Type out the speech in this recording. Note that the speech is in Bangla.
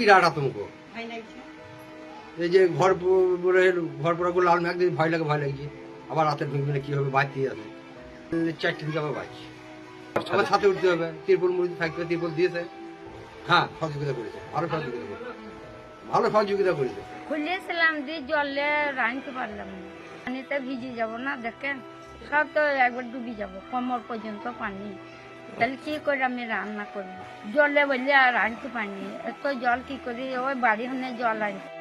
বিরাট আতঙ্ক। এই যে ঘর পরে ঘর পড়া করে লাল মেঘ দিয়ে ভয় লাগে ভয় লাগছে। আবার রাতের ভেঙে কি হবে বাঁচতে আছে চারটে দিকে আবার বাঁচছি আবার ছাতে উঠতে হবে। তিরপল মুড়িতে থাকবে তিরপল দিয়েছে। হ্যাঁ সহযোগিতা করেছে। ভালো সহযোগিতা করেছে। ভালো সহযোগিতা করেছে। খুলেছিলাম দিয়ে জলে রাঁধতে পারলাম না। পানিতে ভিজে যাব না দেখেন। সব তো একবার ডুবে যাব কোমর পর্যন্ত পানি। তাহলে কি করে আমি রান্না করবো জলে বললে আর রাঁধতে পারিনি এত জল কি করি ওই বাড়ি হনে জল আনতে